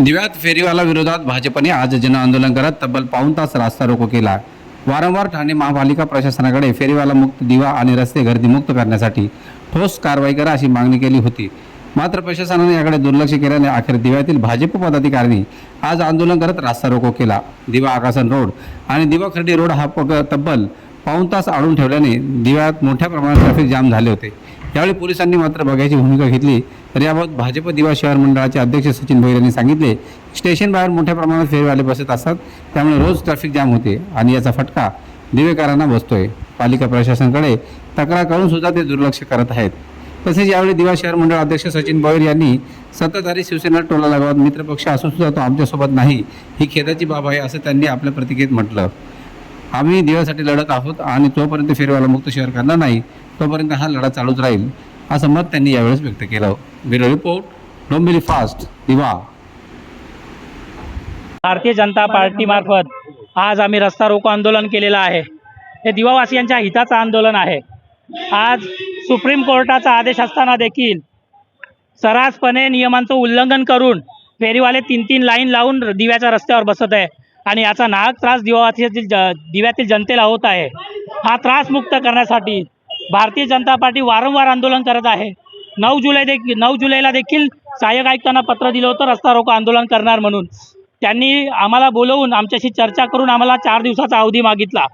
दिव्यात फेरीवाला विरोधात भाजपने आज जन आंदोलन करत तब्बल पाऊण तास रास्ता रोको केला. वारंवार ठाणे महापालिका प्रशासनाकडे फेरीवाला मुक्त दिवा आणि रस्ते गर्दीमुक्त करण्यासाठी ठोस कारवाई करा अशी मागणी केली होती. मात्र प्रशासनाने याकडे दुर्लक्ष केल्याने अखेर दिव्यातील भाजप पदाधिकाऱ्यांनी आज आंदोलन करत रास्ता रोको केला. दिवा आकासन रोड आणि दिवा खर्डी रोड हा पग तब्बल पाऊण तास आणून ठेवल्याने दिव्यात मोठ्या प्रमाणात ट्रॅफिक जाम झाले होते. यावेळी पोलिसांनी मात्र बघायची भूमिका घेतली. तर याबाबत भाजप दिवा शहर मंडळाचे अध्यक्ष सचिन भोईर यांनी सांगितले स्टेशन बाहेर मोठ्या प्रमाणात फेरीवाले बसत असतात त्यामुळे रोज ट्रॅफिक जाम होते आणि याचा फटका दिवेकरांना बसतोय. पालिका प्रशासनाकडे तक्रार करून सुद्धा ते दुर्लक्ष करत आहेत. तसेच यावेळी दिवा शहर मंडळ अध्यक्ष सचिन भोईर यांनी सत्ताधारी शिवसेना टोला लगावत मित्रपक्ष असून सुद्धा तो आमच्यासोबत नाही ही खेदाची बाब आहे असं त्यांनी आपल्या प्रतिकेत म्हटलं. आम्ही दिव्यासाठी लढत आहोत आणि तोपर्यंत फेरीवाला मुक्त शहर करणार नाही तोपर्यंत हा लढा चालूच राहील. असं मत त्यांनी यावेळेस व्यक्त केलं. ब्युरो रिपोर्ट डोंबिवली फास्ट दिवा. भारतीय जनता पार्टीमार्फत आज आम्ही रस्ता रोको आंदोलन केलेलं आहे. हे दिवावासियांच्या हिताचं आंदोलन आहे. आज सुप्रीम कोर्टाचा आदेश असताना देखील सर्रासपणे नियमांचं उल्लंघन करून फेरीवाले तीन तीन लाईन लावून दिव्याच्या रस्त्यावर बसत आहे आणि याचा नाहक त्रास दिवावासियातील ज दिव्यातील जनतेला होत आहे. हा त्रास मुक्त करण्यासाठी भारतीय जनता पार्टी वारंवार आंदोलन करत आहे. नऊ जुलै देखील नऊ जुलैला देखील सहाय्यक आयुक्तांना पत्र दिलं होतं रस्ता रोको आंदोलन करणार म्हणून. त्यांनी आम्हाला बोलवून आमच्याशी चर्चा करून आम्हाला चार दिवसाचा अवधी मागितला.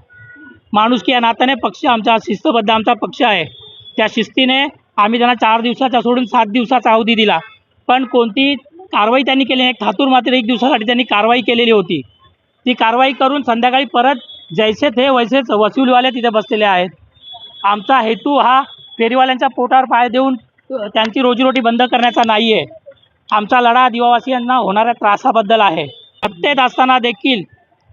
माणुसकी या नात्याने पक्ष आमचा शिस्तबद्ध आमचा पक्ष आहे. त्या शिस्तीने आम्ही त्यांना चार दिवसाचा सोडून सात दिवसाचा अवधी दिला. पण कोणती कारवाई त्यांनी केली नाही थातूर मात्र एक दिवसासाठी त्यांनी कारवाई केलेली होती. ती कारवाई करून संध्याकाळी परत जैसे थे वैसेच वसुलीवाले तिथे बसलेले आहेत. आमचा हेतू हा फेरीवाल्यांच्या पोटावर पाय देऊन त्यांची रोजीरोटी बंद करण्याचा नाही आहे आमचा लढा दिवावासियांना होणाऱ्या त्रासाबद्दल आहे. सत्तेत असताना देखील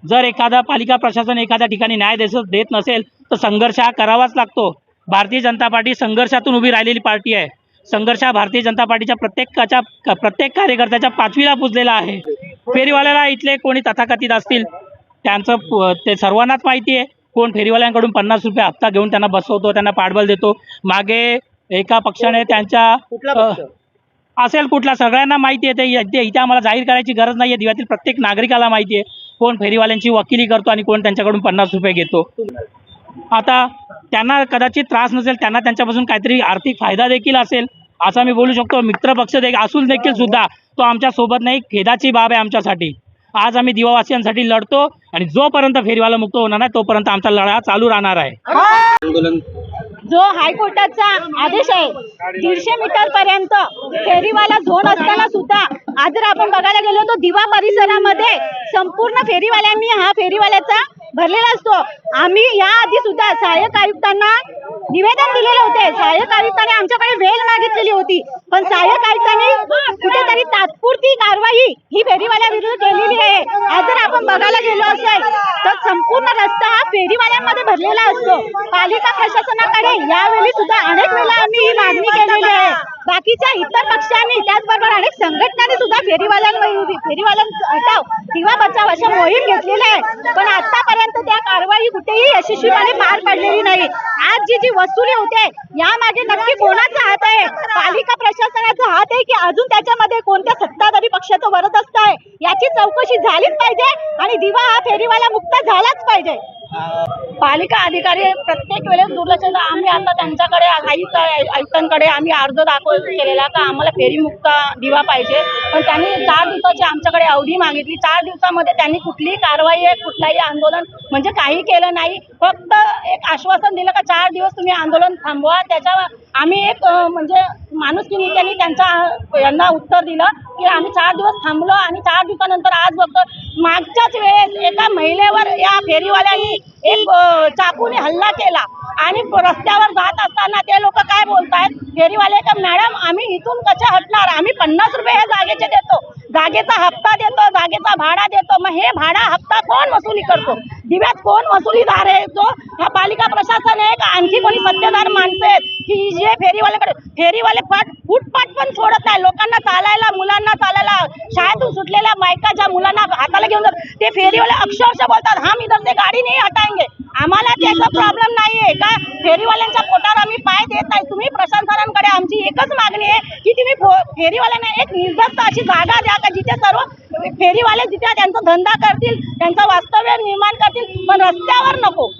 जर एखादा पालिका प्रशासन एखाद्या ठिकाणी न्याय देस देत नसेल तर संघर्ष हा करावाच लागतो. भारतीय जनता पार्टी संघर्षातून उभी राहिलेली पार्टी आहे. संघर्ष हा भारतीय जनता पार्टीच्या प्रत्येकाच्या प्रत्येक कार्यकर्त्याच्या पाचवीला पुजलेला आहे. फेरीवाल्याला इथले कोणी तथाकथित असतील त्यांचं ते सर्वांनाच माहिती आहे. कोण फेरीवाल्यांकडून पन्नास रुपये हप्ता घेऊन त्यांना बसवतो त्यांना पाठबळ देतो. मागे एका पक्षाने त्यांच्या असेल कुठला सगळ्यांना माहिती आहे ते इथे आम्हाला जाहीर करायची गरज नाही आहे दिव्यातील प्रत्येक नागरिकाला माहिती आहे कोण फेरीवाल्यांची वकिली करतो आणि कोण त्यांच्याकडून पन्नास रुपये घेतो. आता त्यांना कदाचित त्रास नसेल त्यांना त्यांच्यापासून काहीतरी आर्थिक फायदा देखील असेल असं मी बोलू शकतो. मित्र पक्ष देखील असून देखील सुद्धा तो आमच्यासोबत नाही खेदाची बाब आहे आमच्यासाठी. आज आम्ही दिवावासियांसाठी लढतो आणि जोपर्यंत फेरीवाला मुक्त होणार नाही तोपर्यंत आमचा लढा चालू राहणार आहे. जो हायकोर्टाचा आदेश आहे दीडशे मीटर पर्यंत फेरीवाला झोन असताना सुद्धा आज जर आपण बघायला गेलो तर दिवा परिसरामध्ये संपूर्ण फेरीवाल्यांनी हा फेरीवाल्याचा भरलेला असतो. आम्ही या आधी सुद्धा सहाय्यक आयुक्तांना निवेदन दिलेले होते. सहाय्यक आयुक्तांनी आमच्याकडे वेळ मागितलेली होती. पण सहाय्यक आयुक्तांनी कुठेतरी तात्पुरती कारवाई ही फेरीवाल्या विरुद्ध केलेली आहे. आज जर आपण बघायला गेलो असेल तर संपूर्ण रस्ता फेरीवाल्यांमध्ये भरलेला असतो. पालिका प्रशासनाकडे यावेळी सुद्धा अनेक वेळा आम्ही ही मागणी केलेली आहे. बाकीच्या इतर पक्षांनी त्याचबरोबर अनेक संघटनांनी सुद्धा फेरीवाल्यांवर फेरीवाल्यांचा हटाव किंवा बचाव अशा मोहीम घेतलेल्या आहेत. पण आतापर्यंत त्या कारवाई कुठेही यशस्वीपणे पार पडलेली नाही. आज जी जी वसुली होते यामागे नक्की कोणाचा हात आहे? पालिका प्रशासनाचा हात आहे की अजून त्याच्यामध्ये कोणत्या सत्ताधारी पक्षाचं याची चौकशी झालीच पाहिजे आणि दिवा हा फेरीवाला मुक्त झालाच पाहिजे. पालिका अधिकारी प्रत्येक वेळेस दुर्लक्ष आम्ही आता त्यांच्याकडे आयुक्त आयुक्तांकडे आम्ही अर्ज दाखल केलेला का? आम्हाला फेरीमुक्त दिवा पाहिजे. पण त्यांनी चार दिवसाची आमच्याकडे अवधी मागितली. चार दिवसामध्ये त्यांनी कुठलीही कारवाई कुठलाही आंदोलन म्हणजे काही केलं नाही. फक्त एक आश्वासन दिलं का चार दिवस तुम्ही आंदोलन थांबवा. त्याच्या आम्ही एक म्हणजे माणुसकी त्यांनी त्यांचा यांना उत्तर दिलं की आम्ही चार दिवस थांबलो आणि चार दिवसानंतर आज बघतो मागच्याच वेळेस एका महिलेवर या फेरीवाल्यांनी एक चाकूने हल्ला केला. आणि रस्त्यावर जात असताना ते लोक काय बोलतायत? फेरीवाले का मॅडम आम्ही इथून कसे हटणार? आम्ही पन्नास रुपये हे जागेचे देतो. जागेचा हप्ता देतो जागेचा भाडा देतो. मग हे भाडा हप्ता कोण वसुली करतो? दिव्यात कोण वसुलीदार आहे जो हा पालिका प्रशासन आहे का? आणखी कोणी सत्तेदार माणसं आहेत? की जे फेरीवाल्याकडे फेरीवाले फाट फुटपाट पण सोडत नाही. लोकांना चालायला मुलांना चालायला शाळेतून सुटलेल्या बायका ज्या मुलांना हाताला घेऊन जातात ते फेरीवाले अक्षरशः बोलतात हम इधर से गाडी नाही हटाएंगे आम्हाला त्याचा प्रॉब्लेम नाहीये. का फेरीवाल्यांच्या पोटावर आम्ही पाय देत नाही? तुम्ही प्रशासनाकडे आमची एकच मागणी आहे की तुम्ही फेरीवाल्यांना एक निर्धस्त अशी जागा द्या का जिथे सर्व फेरीवाले जिथे त्यांचा धंदा करतील त्यांचं वास्तव्य निर्माण करतील पण रस्त्यावर नको.